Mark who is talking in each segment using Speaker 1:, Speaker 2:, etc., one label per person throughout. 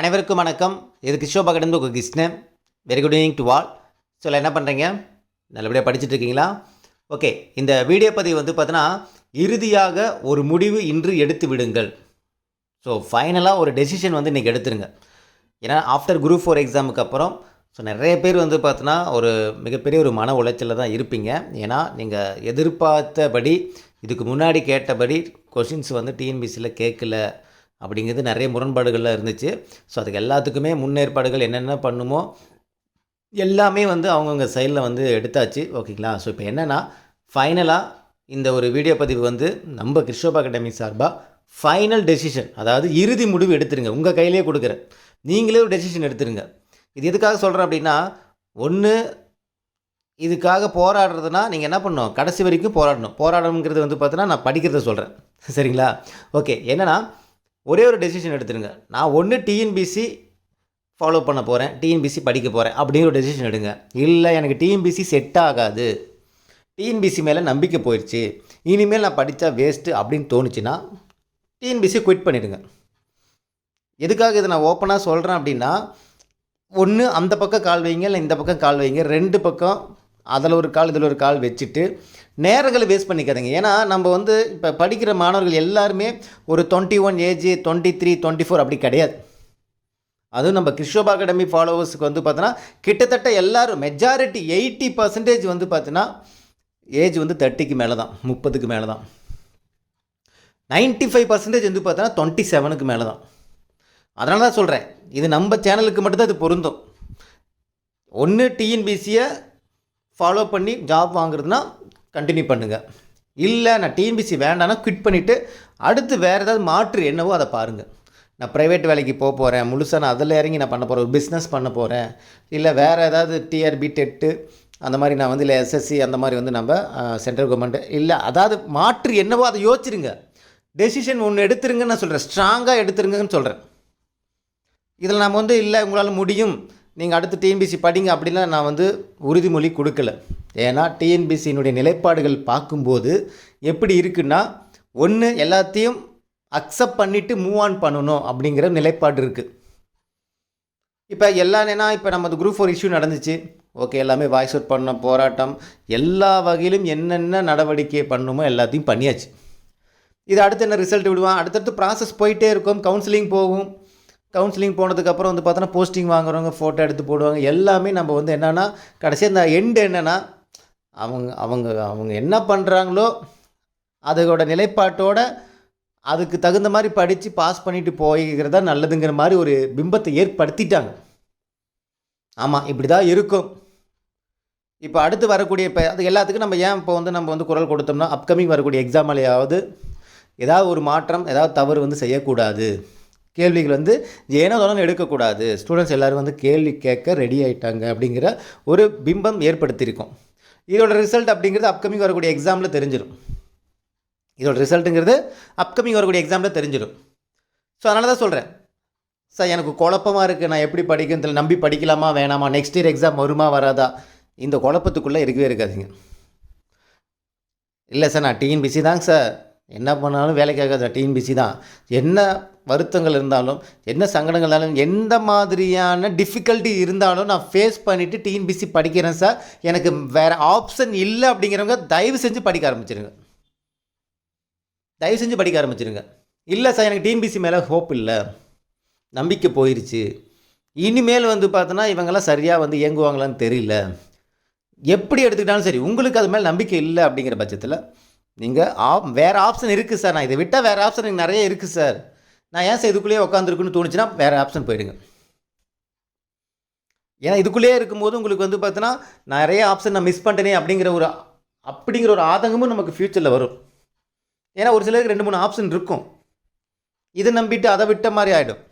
Speaker 1: அனைவருக்கும் வணக்கம். இது கிஷோ கடந்து உங்கள் Krishnan. Very good evening to all so என்ன பண்ணுறீங்க நல்லபடியாக படிச்சுட்டு இருக்கீங்களா ஓகே இந்த வீடியோ பதிவு வந்து பார்த்தீங்கன்னா இறுதியாக ஒரு முடிவு இன்று எடுத்து விடுங்கள். ஸோ ஃபைனலாக ஒரு டெசிஷன் வந்து இன்றைக்கி எடுத்துருங்க. ஏன்னா ஆஃப்டர் குரூப் ஃபோர் எக்ஸாமுக்கு அப்புறம் ஸோ நிறைய பேர் வந்து பார்த்தோன்னா ஒரு மிகப்பெரிய ஒரு மன உளைச்சலில் தான் இருப்பீங்க. ஏன்னா நீங்கள் எதிர்பார்த்தபடி இதுக்கு முன்னாடி கேட்டபடி கொஷின்ஸ் வந்து டிஎன்பிசியில் கேட்கல. அப்படிங்கிறது நிறைய முரண்பாடுகள்லாம் இருந்துச்சு. ஸோ அதுக்கு எல்லாத்துக்குமே முன்னேற்பாடுகள் என்னென்ன பண்ணுமோ எல்லாமே வந்து அவங்கவுங்க சைடில் வந்து எடுத்தாச்சு. ஓகேங்களா? ஸோ இப்போ என்னென்னா ஃபைனலாக இந்த ஒரு வீடியோ பதிவு வந்து நம்ம கிருஷ்ணோபா அகாடமி சார்பாக ஃபைனல் டெசிஷன் அதாவது இறுதி முடிவு எடுத்துருங்க. உங்கள் கையிலேயே கொடுக்குறேன். நீங்களே ஒரு டெசிஷன் எடுத்துருங்க. இது எதுக்காக சொல்கிறேன் அப்படின்னா ஒன்று இதுக்காக போராடுறதுனா நீங்கள் என்ன பண்ணணும்? கடைசி வரைக்கும் போராடணும். போராடணுங்கிறது வந்து பார்த்தீங்கன்னா நான் படிக்கிறத சொல்கிறேன் சரிங்களா? ஓகே என்னென்னா ஒரே ஒரு டெசிஷன் எடுத்துருங்க நான் ஒன்று டிஎன்பிசி ஃபாலோ பண்ண போகிறேன் டிஎன்பிசி படிக்க போகிறேன் அப்படின்னு ஒரு டெசிஷன் எடுங்க. இல்லை எனக்கு டிஎன்பிசி செட் ஆகாது. டிஎன்பிசி மேலே நம்பிக்கை போயிடுச்சு இனிமேல் நான் படித்தா வேஸ்ட்டு அப்படின்னு தோணுச்சுன்னா டிஎன்பிசி குவிட் பண்ணிவிடுங்க எதுக்காக இதை நான் ஓப்பனாக சொல்கிறேன் அப்படின்னா ஒன்று அந்த பக்கம் கால் வைங்க இல்லை இந்த பக்கம் கால் வைங்க ரெண்டு பக்கம் அதில் ஒரு கால் இதில் ஒரு கால் வச்சுட்டு நேரங்களை வேஸ்ட் பண்ணிக்காதீங்க. ஏன்னா நம்ம வந்து இப்போ படிக்கிற மாணவர்கள் எல்லாருமே ஒரு twenty one age twenty three twenty four அப்படி கிடையாது. அதுவும் நம்ம கிருஷ்ணோபா அகாடமி ஃபாலோவர்ஸுக்கு வந்து பார்த்தோன்னா கிட்டத்தட்ட எல்லாரும் மெஜாரிட்டி எயிட்டி பர்சன்டேஜ் வந்து பார்த்தீங்கன்னா ஏஜ் வந்து தேர்ட்டிக்கு மேலே தான் முப்பதுக்கு மேலே தான் நைன்ட்டி ஃபைவ் பர்சன்டேஜ் வந்து பார்த்தோன்னா டுவெண்ட்டி செவனுக்கு மேலே தான் அதனால தான் சொல்கிறேன் இது நம்ம சேனலுக்கு மட்டும்தான் இது பொருந்தும். ஒன்று டிஎன்பிசியை ஃபாலோ பண்ணி ஜாப் வாங்குறதுனா கண்டினியூ பண்ணுங்கள் இல்லை நான் டிஎன்பிசி வேண்டாம்னா குவிட் பண்ணிவிட்டு அடுத்து வேறு ஏதாவது மாற்று என்னவோ அதை பாருங்கள் நான் ப்ரைவேட் வேலைக்கு போக போகிறேன் முழுசாக நான் அதில் இறங்கி நான் பண்ண போகிறேன் ஒரு பிஸ்னஸ் பண்ண போகிறேன் இல்லை வேறு ஏதாவது டிஆர்பி டெட்டு அந்த மாதிரி நான் வந்து இல்லை எஸ்எஸ்சி அந்த மாதிரி வந்து நம்ம சென்ட்ரல் கவர்மெண்ட் இல்லை அதாவது மாற்று என்னவோ அதை யோசிச்சிருங்க. டெசிஷன் ஒன்று எடுத்துருங்கன்னு நான் சொல்கிறேன் ஸ்ட்ராங்காக எடுத்துருங்கன்னு சொல்கிறேன் இதில் நம்ம வந்து இல்லை உங்களால் முடியும். நீங்கள் அடுத்து டிஎன்பிசி படிங்க அப்படின்லாம் நான் வந்து உறுதிமொழி கொடுக்கல. ஏன்னா டிஎன்பிசியினுடைய நிலைப்பாடுகள் பார்க்கும்போது எப்படி இருக்குன்னா ஒன்று எல்லாத்தையும் அக்செப்ட் பண்ணிவிட்டு மூவ் ஆன் பண்ணணும் அப்படிங்கிற நிலைப்பாடு இருக்குது இப்போ எல்லாம் ஏன்னா இப்போ நம்ம குரூப் ஃபோர் இஷ்யூ நடந்துச்சு. ஓகே எல்லாமே வாய்ஸ் அவுட் பண்ண போராட்டம் எல்லா வகையிலும் என்னென்ன நடவடிக்கை பண்ணணுமோ எல்லாத்தையும் பண்ணியாச்சு. இது அடுத்து என்ன ரிசல்ட் விடுவான்? அடுத்தடுத்து ப்ராசஸ் போயிட்டே இருக்கும் கவுன்சிலிங் போகும். கவுன்சிலிங் போனதுக்கப்புறம் வந்து பார்த்தோன்னா போஸ்டிங் வாங்குறவங்க ஃபோட்டோ எடுத்து போடுவாங்க. எல்லாமே நம்ம வந்து என்னென்னா கடைசி அந்த எண்டு என்னென்னா அவங்க அவங்க அவங்க என்ன பண்ணுறாங்களோ அதோட நிலைப்பாட்டோட அதுக்கு தகுந்த மாதிரி படித்து பாஸ் பண்ணிட்டு போய்கிறதா நல்லதுங்கிற மாதிரி ஒரு பிம்பத்தை ஏற்படுத்திட்டாங்க. ஆமாம் இப்படி தான் இருக்கும். இப்போ அடுத்து வரக்கூடிய இப்போ அது எல்லாத்துக்கும் நம்ம ஏன் இப்போ வந்து நம்ம வந்து குரல் கொடுத்தோம்னா அப்கமிங் வரக்கூடிய எக்ஸாம்லையாவது ஏதாவது ஒரு மாற்றம் ஏதாவது தவறு வந்து செய்யக்கூடாது. கேள்விகள் வந்து ஏனோ தானோ எடுக்கக்கூடாது. ஸ்டூடெண்ட்ஸ் எல்லோரும் வந்து கேள்வி கேட்க ரெடி ஆகிட்டாங்க அப்படிங்கிற ஒரு பிம்பம் ஏற்படுத்தியிருக்கோம். இதோட ரிசல்ட் அப்படிங்கிறது அப்கமிங் வரக்கூடிய எக்ஸாமில் தெரிஞ்சிடும் இதோட ரிசல்ட்டுங்கிறது அப்கமிங் வரக்கூடிய எக்ஸாமில் தெரிஞ்சிடும் ஸோ அதனால தான் சொல்கிறேன் சார் எனக்கு குழப்பமாக இருக்குது நான் எப்படி படிக்கிறதுல நம்பி படிக்கலாமா வேணாமா? நெக்ஸ்ட் இயர் எக்ஸாம் வருமா வராதா? இந்த குழப்பத்துக்குள்ளே இருக்கவே இருக்காதிங்க. இல்லை சார் நான் டிஎன்பிசி தாங்க சார். என்ன பண்ணாலும் வேலைக்காக ஆகாது டிஎன்பிசி தான். என்ன வருத்தங்கள் இருந்தாலும் என்ன சங்கடங்கள் இருந்தாலும் எந்த மாதிரியான டிஃபிகல்ட்டி இருந்தாலும் நான் ஃபேஸ் பண்ணிவிட்டு டிஎன்பிசி படிக்கிறேன் சார் எனக்கு வேறு ஆப்ஷன் இல்லை அப்படிங்கிறவங்க தயவு செஞ்சு படிக்க ஆரம்பிச்சிருங்க. தயவு செஞ்சு படிக்க ஆரம்பிச்சிருங்க. இல்லை சார் எனக்கு டிஎன்பிசி மேலே ஹோப் இல்லை. நம்பிக்கை போயிடுச்சு இனிமேல் வந்து பார்த்தோன்னா இவங்கெல்லாம் சரியாக வந்து இயங்குவாங்களான்னு தெரியல. எப்படி எடுத்துக்கிட்டாலும் சரி உங்களுக்கு அது மேலே நம்பிக்கை இல்லை அப்படிங்கிற பட்சத்தில் நீங்கள் ஆப் வேறு ஆப்ஷன் இருக்குது சார் நான் இதை விட்டால் வேறு ஆப்ஷன் எனக்கு நிறைய இருக்குது சார் நான் ஏன் சார் இதுக்குள்ளேயே உட்காந்துருக்குன்னு தோணுச்சுன்னா வேறு ஆப்ஷன் போயிடுங்க. ஏன்னா இதுக்குள்ளேயே இருக்கும்போது உங்களுக்கு வந்து பார்த்தோன்னா நிறைய ஆப்ஷன் நான் மிஸ் பண்ணிட்டேனே அப்படிங்கிற ஒரு அப்படிங்கிற ஒரு ஆதங்கமும் நமக்கு ஃப்யூச்சரில் வரும். ஏன்னா ஒரு சிலருக்கு ரெண்டு மூணு ஆப்ஷன் இருக்கும். இதை நம்பிட்டு அதை விட்ட மாதிரி ஆகிடும்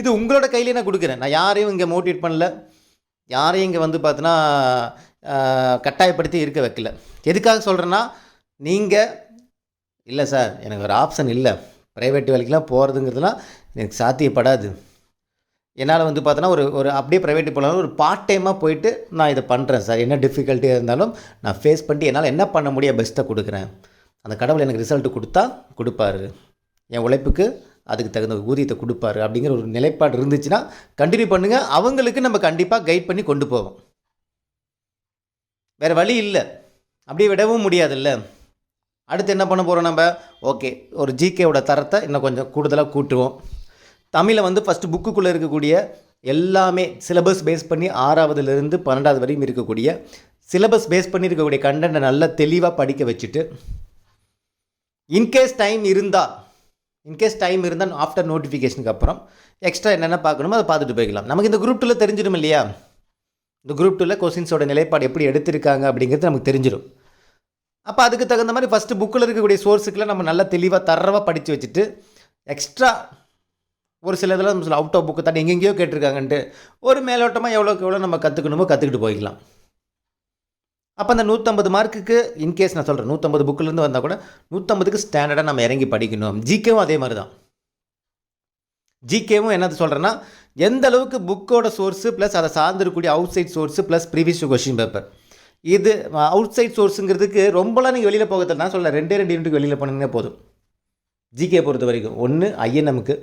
Speaker 1: இது உங்களோட கையிலே நான் கொடுக்குறேன். நான் யாரையும் இங்கே மோட்டிவேட் பண்ணல. யாரையும் இங்கே வந்து பார்த்தோன்னா கட்டாயப்படுத்தி இருக்க வைக்கல. எதுக்காக சொல்கிறேன்னா நீங்கள் இல்லை சார் எனக்கு ஒரு ஆப்ஷன் இல்லை. ப்ரைவேட் வேலைக்கெலாம் போகிறதுங்கிறதுலாம் எனக்கு சாத்தியப்படாது. என்னால் வந்து பார்த்தோன்னா ஒரு ஒரு அப்படியே ப்ரைவேட்டு போனாலும் ஒரு பார்ட் டைமாக போயிட்டு நான் இதை பண்ணுறேன் சார். என்ன டிஃபிகல்ட்டியாக இருந்தாலும் நான் ஃபேஸ் பண்ணிட்டு என்னால் என்ன பண்ண முடியும்? பெஸ்ட்டை கொடுக்குறேன். அந்த கடவுள் எனக்கு ரிசல்ட் கொடுத்தா கொடுப்பாரு. என் உழைப்புக்கு அதுக்கு தகுந்த ஊதியத்தை கொடுப்பாரு அப்படிங்கிற ஒரு நிலைப்பாடு இருந்துச்சுன்னா கண்டினியூ பண்ணுங்கள் அவங்களுக்கு நம்ம கண்டிப்பாக கைட் பண்ணி கொண்டு போவோம். வேறு வழி இல்லை. அப்படியே விடவும் முடியாதுல்ல. அடுத்து என்ன பண்ண போகிறோம் நம்ம? ஓகே ஒரு ஜிகேவோட தரத்தை இன்னும் கொஞ்சம் கூடுதலாக கூட்டுவோம். தமிழை வந்து ஃபஸ்ட்டு புக்குக்குள்ளே இருக்கக்கூடிய எல்லாமே சிலபஸ் பேஸ் பண்ணி ஆறாவதுலேருந்து பன்னெண்டாவது வரையும் இருக்கக்கூடிய சிலபஸ் பேஸ் பண்ணி இருக்கக்கூடிய கண்டென்ட்டை நல்லா தெளிவாக படிக்க வச்சுட்டு இன்கேஸ் டைம் இருந்தால் இன்கேஸ் டைம் இருந்தால் ஆஃப்டர் நோட்டிஃபிகேஷனுக்கு அப்புறம் எக்ஸ்ட்ரா என்னென்ன பார்க்கணுமோ அதை பார்த்துட்டு போய்க்கலாம். நமக்கு இந்த குரூப் டூவில் தெரிஞ்சிடும் இல்லையா? இந்த குரூப் டூவில் கொஸ்டின்ஸோட நிலைப்பாடு எப்படி எடுத்திருக்காங்க அப்படிங்கிறது நமக்கு தெரிஞ்சிடும். அப்போ அதுக்கு தகுந்த மாதிரி ஃபஸ்ட்டு புக்கில் இருக்கக்கூடிய சோர்ஸுக்கெல்லாம் நம்ம நல்லா தெளிவாக தரவாக படித்து வச்சுட்டு எக்ஸ்ட்ரா ஒரு சில இதெல்லாம் நம்ம அவுட் ஆஃப் புக்கு தாண்டி எங்கெங்கேயோ கேட்டிருக்காங்கன்ட்டு ஒரு மேலோட்டமாக எவ்வளோக்கு எவ்வளோ நம்ம கற்றுக்கணுமோ கற்றுக்கிட்டு போய்க்கலாம். அப்போ அந்த நூற்றம்பது மார்க்குக்கு இன்கேஸ் நான் சொல்கிறேன் நூற்றம்பது புக்கிலேருந்து வந்தால் கூட நூற்றம்பதுக்கு ஸ்டாண்டர்டாக நம்ம இறங்கி படிக்கணும். ஜிகேவும் அதே மாதிரி தான் ஜிகேவும் என்னது சொல்கிறேன்னா எந்த அளவுக்கு புக்கோட சோர்ஸு ப்ளஸ் அதை சார்ந்திருக்கக்கூடிய outside source plus previous question paper இது அவுட் சைட் சோர்ஸுங்கிறதுக்கு ரொம்பலாம் நீங்கள் வெளியில் போகிறது நான் சொல்ல ரெண்டே ரெண்டு யூனிட்டுக்கு வெளியில் போனீங்கன்னா போதும். ஜிகே பொறுத்த வரைக்கும் ஒன்று ஐஎன்எம்க்கு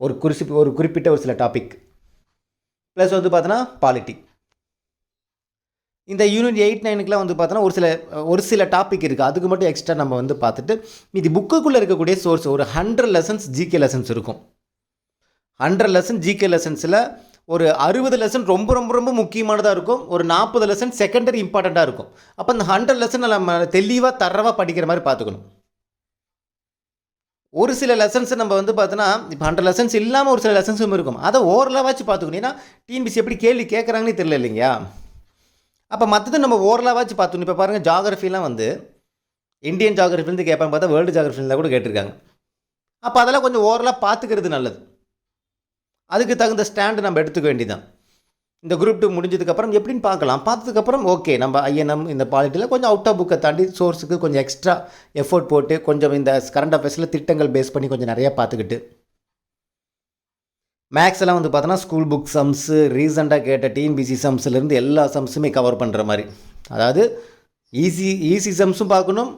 Speaker 1: ஒரு குறிப்பிட்ட ஒரு குறிப்பிட்ட ஒரு சில டாபிக் ப்ளஸ் வந்து பார்த்தோன்னா பாலிட்டி இந்த யூனிட் எயிட் நைனுக்குலாம் வந்து பார்த்தோன்னா ஒரு சில ஒரு சில டாபிக் இருக்குது அதுக்கு மட்டும் எக்ஸ்ட்ரா நம்ம வந்து பார்த்துட்டு மீதி புக்குக்குள்ளே இருக்கக்கூடிய சோர்ஸ் ஒரு ஹண்ட்ரட் லெசன்ஸ் ஜிகே லெசன்ஸ் இருக்கும். ஹண்ட்ரட் லெசன் ஜிகே லெசன்ஸில் ஒரு அறுபது லெசன் ரொம்ப ரொம்ப ரொம்ப முக்கியமானதாக இருக்கும். ஒரு நாற்பது லெசன் செகண்டரி இம்பார்ட்டண்ட்டாக இருக்கும். அப்போ அந்த ஹண்ட்ரட் லெசன் நம்ம தெளிவாக தரவாக படிக்கிற மாதிரி பார்த்துக்கணும். ஒரு சில லெசன்ஸை நம்ம வந்து பார்த்தோன்னா இப்போ ஹண்ட்ரட் லெசன்ஸ் இல்லாமல் ஒரு சில லெசன்ஸும் இருக்கும். அதை ஓரளவாச்சு பார்த்துக்கணும். ஏன்னா டிஎன்பிசி எப்படி கேள்வி கேட்குறாங்கன்னு தெரியல இல்லைங்களா? அப்போ மற்றது நம்ம ஓரளவாச்சு பார்த்தோம். இப்போ பாருங்கள் ஜாகிரஃபிலாம் வந்து இந்தியன் ஜாகிரஃபிலேருந்து கேட்பாங்க பார்த்தா வேர்ல்டு ஜாகிரஃபிலாம் கூட கேட்டிருக்காங்க. அப்போ அதெல்லாம் கொஞ்சம் ஓரலாக பார்த்துக்கிறது நல்லது. அதுக்கு தகுந்த ஸ்டாண்டு நம்ம எடுத்துக்க வேண்டியதான் இந்த குரூப் டூ முடிஞ்சதுக்கப்புறம் எப்படின்னு பார்க்கலாம். பார்த்ததுக்கப்புறம் ஓகே நம்ம ஐஎன்எம் இந்த பாலிட்டியில் கொஞ்சம் அவுட் ஆஃப் புக்கை தாண்டி சோர்ஸுக்கு கொஞ்சம் எக்ஸ்ட்ரா எஃபோர்ட் போட்டு கொஞ்சம் இந்த கரண்ட் அஃபேர்ஸில் திட்டங்கள் பேஸ் பண்ணி கொஞ்சம் நிறையா பார்த்துக்கிட்டு மேக்ஸ் எல்லாம் வந்து பார்த்தோன்னா ஸ்கூல் புக் சம்ஸு ரீசெண்டாக கேட்ட டிஎன்பிசி சம்ஸ்லேருந்து எல்லா சம்ஸுமே கவர் பண்ணுற மாதிரி. அதாவது ஈஸி ஈஸி சம்ஸும் பார்க்கணும்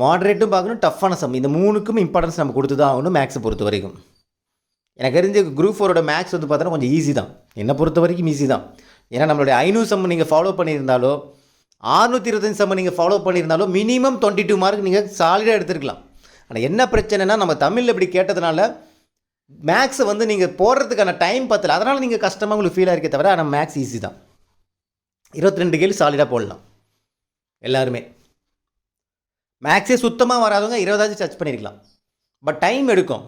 Speaker 1: மாடரேட்டும் பார்க்கணும் டஃப்பான சம் இந்த மூணுக்கும் இம்பார்ட்டன்ஸ் நம்ம கொடுத்து தான் ஆகணும் மேக்ஸை பொறுத்த வரைக்கும். எனக்கு தெரிஞ்ச குரூப் ஃபோரோட மேக்ஸ் வந்து பார்த்தோன்னா கொஞ்சம் ஈஸி தான். என்னை பொறுத்த வரைக்கும் ஈஸி தான். ஏன்னா நம்மளுடைய ஐநூறு சம் நீங்கள் ஃபாலோ பண்ணியிருந்தாலோ ஆறுநூற்றி இருபத்தஞ்சு சம் நீங்கள் ஃபாலோ பண்ணியிருந்தாலோ மினிமம் டுவெண்ட்டி டூ மார்க் நீங்கள் சாலிடாக எடுத்துருக்கலாம். ஆனால் என்ன பிரச்சனைனா நம்ம தமிழில் இப்படி கேட்டதுனால மேக்ஸை வந்து நீங்கள் போடுறதுக்கான டைம் பத்தல. அதனால் நீங்கள் கஷ்டமாக உங்களுக்கு ஃபீல் ஆகிருக்கே தவிர ஆனால் மேக்ஸ் ஈஸி தான். இருபத்தி ரெண்டு கேள்வி சாலிடாக போடலாம். எல்லாருமே. மேக்ஸே சுத்தமாக வராதவங்க இருபதாச்சும் சர்ச் பண்ணியிருக்கலாம் பட் டைம் எடுக்கும்.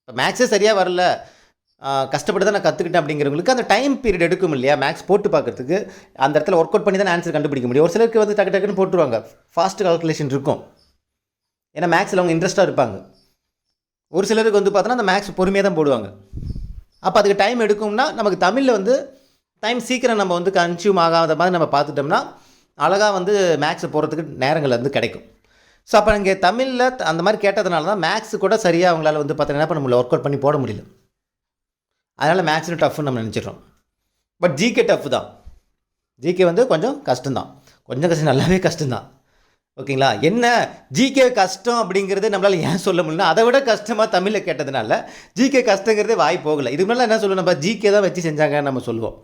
Speaker 1: இப்போ மேக்ஸே சரியாக வரல. கஷ்டப்பட்டு தான் நான் கற்றுக்கிட்டேன் அப்படிங்கிறவங்களுக்கு அந்த டைம் பீரியட் எடுக்கும் இல்லையா? மேக்ஸ் போட்டு பார்க்கறதுக்கு அந்த இடத்துல ஒர்க் அவுட் பண்ணி தான் ஆன்சர் கண்டுபிடிக்க முடியும். ஒரு சிலருக்கு வந்து டக்கு டக்குன்னு போட்டுருவாங்க. ஃபாஸ்ட் கால்குலேஷன் இருக்கும். ஏன்னா மேக்ஸில் அவங்க இன்ட்ரெஸ்ட்டாக இருப்பாங்க. ஒரு சிலருக்கு வந்து பார்த்தோன்னா அந்த மேக்ஸ் பொறுமையாக தான் போடுவாங்க. அப்போ அதுக்கு டைம் எடுக்கும்னா நமக்கு தமிழில் வந்து டைம் சீக்கிரம் நம்ம வந்து கன்சியூம் ஆகாத மாதிரி நம்ம பார்த்துட்டோம்னா அழகாக வந்து மேக்ஸ் போகிறதுக்கு நேரங்கள் வந்து கிடைக்கும். ஸோ அப்போ இங்கே தமிழில் அந்த மாதிரி கேட்டதுனால தான் மேக்ஸ் கூட சரியாக அவங்களால வந்து பார்த்தீங்கன்னா என்ன நம்மளை ஒர்க் அவுட் பண்ணி போட முடியல. அதனால் மேக்ஸில் டஃப்னு நம்ம நினச்சிடுறோம். பட் ஜிகே டஃப் தான். ஜிகே வந்து கொஞ்சம் கஷ்டம்தான். கொஞ்சம் கஷ்டம் நல்லாவே கஷ்டம்தான். ஓகேங்களா? என்ன ஜிகே கஷ்டம் அப்படிங்கிறது நம்மளால் ஏன் சொல்ல முடியல அதை விட கஷ்டமாக தமிழில் கேட்டதுனால ஜிகே கஷ்டங்கிறதே வாய் போகலை. இதுக்கு முன்னாடி என்ன சொல்லுவோம்? நம்ம ஜிகே தான் வச்சு செஞ்சாங்கன்னு நம்ம சொல்லுவோம்.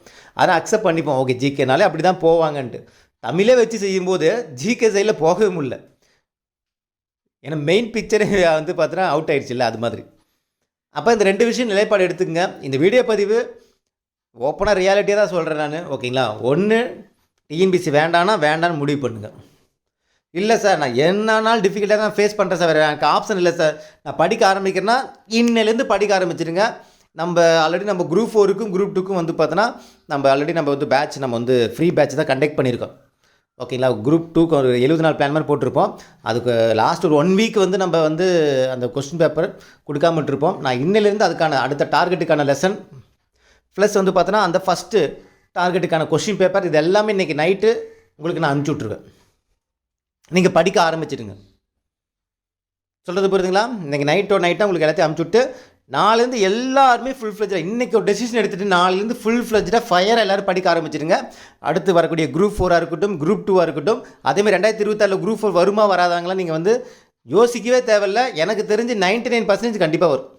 Speaker 1: அதை அக்செப்ட் பண்ணிப்போம். ஓகே ஜிகேனாலே அப்படி தான் போவாங்கன்ட்டு. தமிழே வச்சு செய்யும்போது ஜிகே சைடில் போகவே முடியல. ஏன்னா மெயின் பிக்சரே வந்து பார்த்தோன்னா அவுட் ஆயிடுச்சுல்ல அது மாதிரி. அப்போ இந்த ரெண்டு விஷயம் நிலைப்பாடு எடுத்துக்கங்க. இந்த வீடியோ பதிவு ஓப்பனாக ரியாலிட்டியாக தான் சொல்கிறேன் நான். ஓகேங்களா? ஒன்று டிஎன்பிசி வேண்டானா வேண்டான்னு முடிவு பண்ணுங்கள் இல்லை சார் நான் என்னன்னாலும் டிஃபிகல்ட்டாக தான் ஃபேஸ் பண்ணுறேன் சார் வேறு எனக்கு ஆப்ஷன் இல்லை சார் நான் படிக்க ஆரம்பிக்கிறேன்னா இன்னிலேருந்து படிக்க ஆரம்பிச்சிருங்க. நம்ம ஆல்ரெடி நம்ம குரூப் ஃபோருக்கும் குரூப் டூக்கும் வந்து பார்த்தோன்னா நம்ம ஆல்ரெடி நம்ம வந்து பேட்ச் நம்ம வந்து ஃப்ரீ பேட்ச் தான் கண்டக்ட் பண்ணியிருக்கோம். ஓகேங்களா குரூப் டூக்கு ஒரு எழுபது நாள் பிளான் மாதிரி போட்டிருப்போம். அதுக்கு லாஸ்ட் ஒரு ஒன் வீக் வந்து நம்ம வந்து அந்த கொஸ்டின் பேப்பர் கொடுக்காமட்டு இருப்போம் நான் இன்னிலேருந்து அதுக்கான அடுத்த டார்கெட்டுக்கான லெசன் ப்ளஸ் வந்து பார்த்தோன்னா அந்த ஃபஸ்ட்டு டார்கெட்டுக்கான கொஸ்டின் பேப்பர் இது எல்லாமே இன்றைக்கி நைட்டு உங்களுக்கு நான் அனுப்பிச்சி விட்ருவேன் நீங்கள் படிக்க ஆரம்பிச்சிடுங்க. சொல்கிறது புரியுதுங்களா? இன்றைக்கி நைட்டோ நைட்டாக உங்களுக்கு எல்லாத்தையும் அமுச்சுட்டு விட்டு நாலுலேருந்து எல்லாருமே ஃபுல் ஃப்ளெஜாக இன்றைக்கி ஒரு டெசிஷன் எடுத்துகிட்டு நாலுலேருந்து ஃபுல் ஃப்ளெஜாக ஃபயராக எல்லோரும் படிக்க ஆரம்பிச்சிடுங்க. அடுத்து வரக்கூடிய குரூப் ஃபோராக இருக்கட்டும் குரூப் டூவாக இருக்கட்டும் அதேமாதிரி ரெண்டாயிரத்தி இருபத்தாறில் குரூப் ஃபோர் வருமா வராதாங்களா நீங்கள் வந்து யோசிக்கவே தேவையில்ல. எனக்கு தெரிஞ்சு நைன்ட்டி நைன் பர்சன்டேஜ் கண்டிப்பாக வரும்.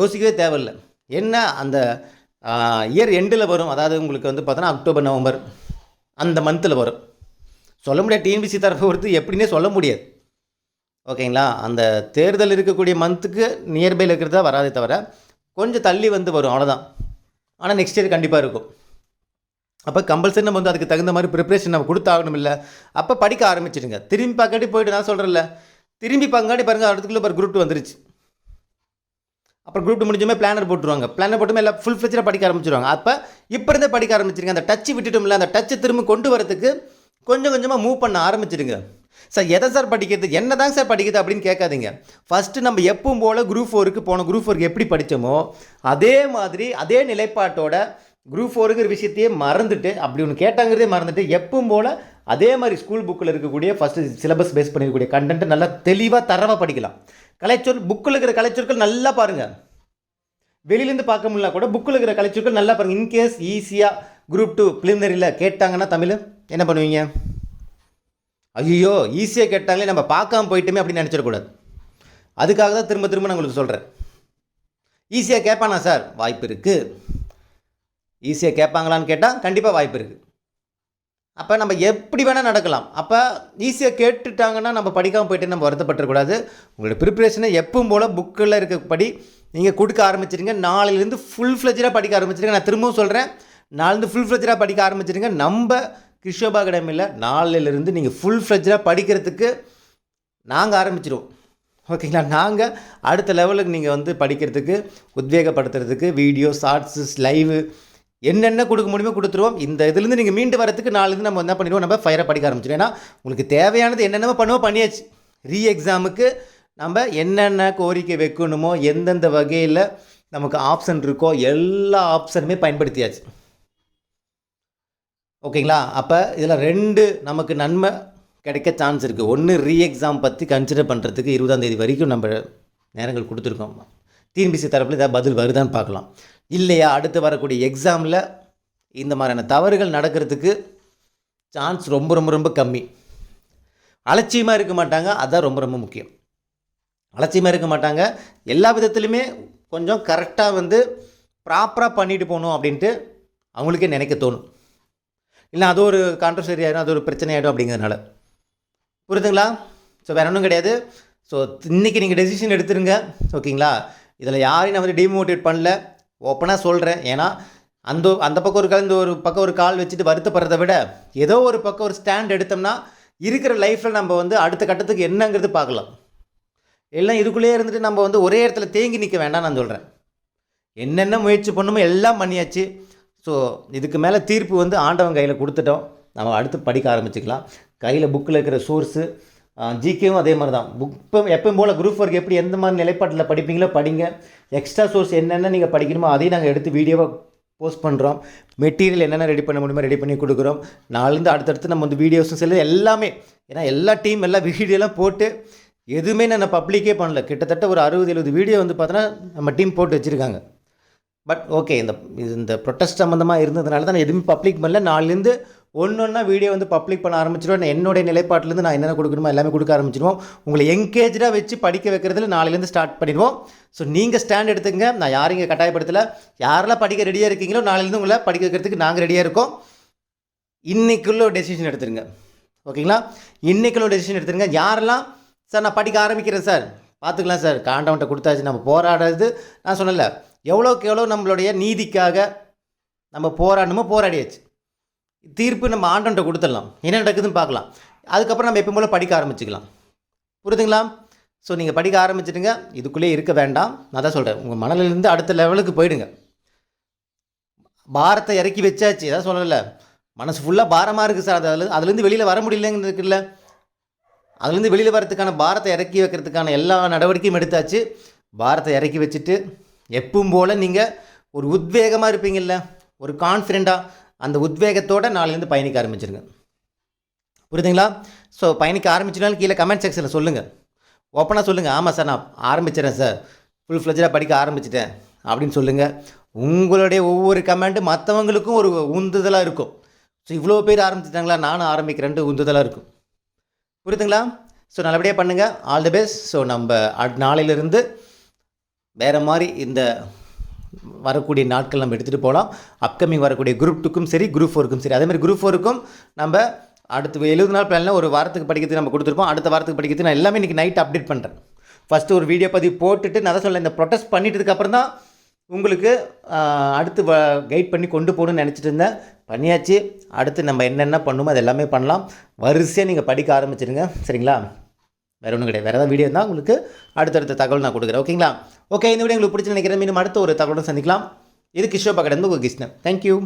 Speaker 1: யோசிக்கவே தேவையில்லை. என்ன அந்த இயர் எண்டில் வரும். அதாவது உங்களுக்கு வந்து பார்த்தோன்னா அக்டோபர் நவம்பர் அந்த மந்தில் வரும். சொல்ல முடியாது. டிஎன்பிசி தரப்பை பொறுத்து எப்படின்னே சொல்ல முடியாது. ஓகேங்களா? அந்த தேர்தல் இருக்கக்கூடிய மந்த்துக்கு நியர்பையில் இருக்கிறதா வராதே தவிர கொஞ்சம் தள்ளி வந்து வரும். அவ்வளோதான் ஆனால் நெக்ஸ்ட் இயர் கண்டிப்பாக இருக்கும். அப்போ கம்பல்சரி நம்ம வந்து அதுக்கு தகுந்த மாதிரி ப்ரிப்ரேஷன் நம்ம கொடுத்தாகணும் இல்லை அப்போ படிக்க ஆரம்பிச்சிடுங்க. திரும்பி பார்க்காட்டி போயிட்டு நான் சொல்கிறேன்ல திரும்பி பங்காடி பாருங்கள் அடுத்துக்குள்ளே பாரு குரூப் டூ வந்துருச்சு. அப்புறம் குரூப் டூ முடிஞ்சுமே பிளானர் போட்டுருவாங்க. பிளானர் போட்டுமே எல்லாம் ஃபுல் ஃபிளெஜாக படிக்க ஆரம்பிச்சிருவாங்க. அப்போ இப்போ இருந்தே படிக்க ஆரம்பிச்சிருங்க. அந்த டச்சு விட்டுட்டோம்ல அந்த டச்சை திரும்ப கொண்டு வரதுக்கு கொஞ்சம் கொஞ்சமாக மூவ் பண்ண ஆரம்பிச்சிடுங்க. சார் எதை சார் படிக்கிறது? என்ன தாங்க சார் படிக்கிறது அப்படின்னு கேட்காதீங்க. ஃபஸ்ட்டு நம்ம எப்பவும் போல் குரூப் ஃபோருக்கு போன குரூப் ஃபோருக்கு எப்படி படித்தோமோ அதே மாதிரி அதே நிலைப்பாட்டோட குரூப் ஃபோருங்கிற விஷயத்தையே மறந்துட்டு அப்படி ஒன்று கேட்டாங்கிறதே மறந்துட்டு எப்பவும் போல் அதே மாதிரி ஸ்கூல் புக்கில் இருக்கக்கூடிய ஃபஸ்ட்டு சிலபஸ் பேஸ் பண்ணிருக்கக்கூடிய கண்டென்ட் நல்லா தெளிவாக தரவாக படிக்கலாம். கலைச்சொல் புக்கில் இருக்கிற கலைச்சொற்கள் நல்லா பாருங்கள் வெளியிலேருந்து பார்க்க முடியல கூட புக்கில் இருக்கிற கலைச்சொற்கள் நல்லா பாருங்கள் இன்கேஸ் ஈஸியாக குரூப் டூ பிலிமினரியில் கேட்டாங்கன்னா தமிழ் என்ன பண்ணுவீங்க? ஐயோ ஈஸியாக கேட்டாங்களே நம்ம பார்க்காம போயிட்டுமே அப்படின்னு நினச்சிடக்கூடாது. அதுக்காக தான் திரும்ப திரும்ப நான் உங்களுக்கு சொல்கிறேன் ஈஸியாக கேட்பானா சார்? வாய்ப்பு இருக்குது ஈஸியாக கேட்பாங்களான்னு கேட்டால் கண்டிப்பாக வாய்ப்பு இருக்குது அப்போ நம்ம எப்படி வேணால் நடக்கலாம். அப்போ ஈஸியாக கேட்டுட்டாங்கன்னா நம்ம படிக்காமல் போயிட்டு நம்ம வருத்தப்பட்டுறக்கூடாது. உங்களோட ப்ரிப்ரேஷனை எப்பவும் போல் புக்கில் இருக்கப்படி நீங்கள் கொடுக்க ஆரம்பிச்சிருங்க. நாளையிலேருந்து ஃபுல் ஃப்ளெஜராக படிக்க ஆரம்பிச்சிருங்க. நான் திரும்பவும் சொல்கிறேன் நாளிலேருந்து ஃபுல் ஃப்ளெஜராக படிக்க ஆரம்பிச்சிருங்க. நம்ம கிருஷ்ணபா அகாடமியில் நாளிலிருந்து நீங்கள் ஃபுல் ஃப்ளெஜ்டாக படிக்கிறதுக்கு நாங்கள் ஆரம்பிச்சிடுவோம் ஓகேங்களா? நாங்கள் அடுத்த லெவலுக்கு நீங்கள் வந்து படிக்கிறதுக்கு உத்வேகப்படுத்துறதுக்கு வீடியோ ஷார்ட்ஸு லைவு என்னென்ன கொடுக்க முடியுமோ கொடுத்துருவோம். இந்த இதுலேருந்து நீங்கள் மீண்டு வரதுக்கு நாலுலேருந்து நம்ம என்ன பண்ணிடுவோம்? நம்ம ஃபயரை படிக்க ஆரம்பிச்சிடும் ஏன்னா உங்களுக்கு தேவையானது என்னென்னமோ பண்ணுவோம் பண்ணியாச்சு. ரீ எக்ஸாமுக்கு நம்ம என்னென்ன கோரிக்கை வைக்கணுமோ எந்தெந்த வகையில் நமக்கு ஆப்ஷன் இருக்கோ எல்லா ஆப்ஷனுமே பயன்படுத்தியாச்சு. ஓகேங்களா? அப்போ இதில் ரெண்டு நமக்கு நன்மை கிடைக்க சான்ஸ் இருக்குது ஒன்று ரீ எக்ஸாம் பற்றி கன்சிடர் பண்ணுறதுக்கு இருபதாம் தேதி வரைக்கும் நம்ம நேரங்கள் கொடுத்துருக்கோம். டிஎன்பிசி தரப்பில் ஏதாவது பதில் வருதான்னு பார்க்கலாம். இல்லையா? அடுத்து வரக்கூடிய எக்ஸாமில் இந்த மாதிரியான தவறுகள் நடக்கிறதுக்கு சான்ஸ் ரொம்ப ரொம்ப ரொம்ப கம்மி. அலட்சியமாக இருக்க மாட்டாங்க. அதுதான் ரொம்ப ரொம்ப முக்கியம். அலட்சியமாக இருக்க மாட்டாங்க. எல்லா விதத்துலையுமே கொஞ்சம் கரெக்டாக வந்து ப்ராப்பராக பண்ணிட்டு போகணும் அப்படின்ட்டு அவங்களுக்கே நினைக்க தோணும். இல்லை அது ஒரு கான்ட்ரவர்சரி ஆகிடும் அது ஒரு பிரச்சனை ஆகிடும் அப்படிங்கிறதுனால. புரியுதுங்களா? ஸோ வேறு ஒன்றும் கிடையாது. ஸோ இன்றைக்கி நீங்கள் டெசிஷன் எடுத்துருங்க ஓகேங்களா? இதில் யாரையும் நான் வந்து டிமோட்டிவேட் பண்ணல. ஓப்பனாக சொல்கிறேன் ஏன்னா அந்த அந்த பக்கம் ஒரு கால் இந்த ஒரு பக்கம் ஒரு கால் வச்சுட்டு வருத்தப்படுறதை விட ஏதோ ஒரு பக்கம் ஒரு ஸ்டாண்ட் எடுத்தோம்னா இருக்கிற லைஃப்பில் நம்ம வந்து அடுத்த கட்டத்துக்கு என்னங்கிறது பார்க்கலாம். எல்லாம் இதுக்குள்ளேயே இருந்துட்டு நம்ம வந்து ஒரே இடத்துல தேங்கி நிற்க வேண்டாம் நான் சொல்கிறேன் என்னென்ன முயற்சி பண்ணுமோ எல்லாம் பண்ணியாச்சு. ஸோ இதுக்கு மேலே தீர்ப்பு வந்து ஆண்டவன் கையில் கொடுத்துட்டோம். நம்ம அடுத்து படிக்க ஆரம்பிச்சுக்கலாம். கையில் புக்கில் இருக்கிற சோர்ஸு ஜிகேவும் அதே மாதிரி தான் புக் இப்போ எப்பவும் போல் குரூப் ஒர்க் எப்படி எந்த மாதிரி நிலைப்பாட்டில் படிப்பீங்களோ படிங்க. எக்ஸ்ட்ரா சோர்ஸ் என்னென்ன நீங்கள் படிக்கணுமோ அதையும் நாங்கள் எடுத்து வீடியோவாக போஸ்ட் பண்ணுறோம் மெட்டீரியல் என்னென்ன ரெடி பண்ண முடியுமோ ரெடி பண்ணி கொடுக்குறோம். நாலுலேருந்து அடுத்தடுத்து நம்ம வந்து வீடியோஸும் செல்லு எல்லாமே ஏன்னா எல்லா டீம் எல்லா வீடியோலாம் போட்டு எதுவுமே நான் பப்ளிக்கே பண்ணல. கிட்டத்தட்ட ஒரு அறுபது எழுபது வீடியோ வந்து பார்த்தோன்னா நம்ம டீம் போட்டு வச்சுருக்காங்க. பட் ஓகே இந்த இது இந்த ப்ரொட்டஸ்ட் சம்மந்தமாக இருந்ததுனால தான் நான் எதுவுமே பப்ளிக் பண்ணல. நாலுலேருந்து ஒன்று ஒன்றா வீடியோ வந்து பப்ளிக் பண்ண ஆரம்பிச்சிடுவோம் நான் என்னுடைய நிலைப்பாட்டிலேருந்து நான் என்னென்ன கொடுக்கணுமோ எல்லாமே கொடுக்க ஆரம்பிச்சிடுவோம் உங்களை என்கேஜாக வச்சு படிக்க வைக்கிறதுல நாளையிலேருந்து ஸ்டார்ட் பண்ணிடுவோம். ஸோ நீங்கள் ஸ்டாண்ட் எடுத்துங்க. நான் யாரும் இங்கே கட்டாயப்படுத்தலை. யாரெல்லாம் படிக்க ரெடியாக இருக்கீங்களோ நாளையிலேருந்து உங்களை படிக்க வைக்கிறதுக்கு நாங்கள் ரெடியாக இருக்கோம். இன்றைக்குள்ள ஒரு டெசிஷன் எடுத்துருங்க. ஓகேங்களா? இன்றைக்குள்ள டெசிஷன் எடுத்துருங்க. யாரெல்லாம் சார் நான் படிக்க ஆரம்பிக்கிறேன் சார் பார்த்துக்கலாம் சார் காண்டவன்ட்ட கொடுத்தாச்சு. நம்ம போராடுறது நான் சொல்லலை. எவ்வளோக்கு எவ்வளோ நம்மளுடைய நீதிக்காக நம்ம போராடணுமோ போராடியாச்சு. தீர்ப்பு நம்ம ஆண்டன்ட்ட கொடுத்துடலாம். என்ன நடக்குதுன்னு பார்க்கலாம். அதுக்கப்புறம் நம்ம எப்போ போல் படிக்க ஆரம்பிச்சுக்கலாம். புரியுதுங்களா? ஸோ நீங்கள் படிக்க ஆரம்பிச்சிடுங்க. இதுக்குள்ளேயே இருக்க வேண்டாம். நான் தான் சொல்கிறேன் உங்கள் மனதிலிருந்து அடுத்த லெவலுக்கு போயிடுங்க. பாரத்தை இறக்கி வச்சாச்சு. அதான் சொல்லலை. மனசு ஃபுல்லாக பாரமாக இருக்குது சார். அது அதில் அதுலேருந்து வெளியில் வர முடியலன்னு இருக்குல்ல. அதுலேருந்து வெளியில் வரதுக்கான பாரத்தை இறக்கி வைக்கிறதுக்கான எல்லா நடவடிக்கையும் எடுத்தாச்சு. பாரத்தை இறக்கி வச்சுட்டு எப்பவும் போல் நீங்கள் ஒரு உத்வேகமாக இருப்பீங்கள்ல ஒரு கான்ஃபிடெண்ட்டாக அந்த உத்வேகத்தோடு நாளிலேருந்து பயணிக்க ஆரம்பிச்சிருங்க. புரியுதுங்களா? ஸோ பயணிக்க ஆரம்பிச்சினாலும் கீழே கமெண்ட் செக்ஷனில் சொல்லுங்கள் ஓப்பனாக சொல்லுங்கள் ஆமாம் சார் நான் ஆரம்பிச்சிடறேன் சார் ஃபுல் ஃப்ளெஜாக படிக்க ஆரம்பிச்சிட்டேன் அப்படின்னு சொல்லுங்கள் உங்களுடைய ஒவ்வொரு கமெண்ட்டு மற்றவங்களுக்கும் ஒரு உந்துதலாக இருக்கும். ஸோ இவ்வளோ பேர் ஆரம்பிச்சிட்டாங்களா? நானும் ஆரம்பிக்கிறேன்ட்டு உந்துதலாக இருக்கும். புரியுதுங்களா? ஸோ நல்லபடியாக பண்ணுங்கள் ஆல் தி பெஸ்ட் ஸோ நம்ம அட் நாளையிலிருந்து வேறு மாதிரி இந்த வரக்கூடிய நாட்கள் நம்ம எடுத்துகிட்டு போகலாம் அப்கமிங் வரக்கூடிய குரூப் டூக்கும் சரி குரூப் ஃபோருக்கும் சரி. அதேமாதிரி குரூப் ஃபோருக்கும் நம்ம அடுத்து எழுபது நாள் பிளானில் ஒரு வாரத்துக்கு படிக்கிறதுக்கு நம்ம கொடுத்துருப்போம். அடுத்த வாரத்துக்கு படிக்கிறது நான் எல்லாமே இன்றைக்கி நைட் அப்டேட் பண்ணுறேன் ஃபஸ்ட்டு ஒரு வீடியோ பதிவு போட்டுட்டு நான் தான் சொல்ல இந்த ப்ரொட்டஸ்ட் பண்ணிட்டதுக்கப்புறம் தான் உங்களுக்கு அடுத்து வ கைட் பண்ணி கொண்டு போகணும்னு நினச்சிட்டு இருந்தேன். பண்ணியாச்சு. அடுத்து நம்ம என்னென்ன பண்ணுமோ அது எல்லாமே பண்ணலாம். வரிசையாக நீங்கள் படிக்க ஆரம்பிச்சிருங்க. சரிங்களா? வேறு ஒன்றும் கிடையாது. வேறு ஏதாவது வீடியோ இருந்தால் உங்களுக்கு அடுத்தடுத்த தகவல் நான் கொடுக்குறேன். ஓகேங்களா ஓகே இந்த வீடியோ உங்களுக்கு பிடிச்சி நினைக்கிறேன். மீண்டும் அடுத்த ஒரு தகவலும் சந்திக்கலாம். இது கிஷோபா கடந்து உங்கள் கிருஷ்ணன். தேங்க்யூ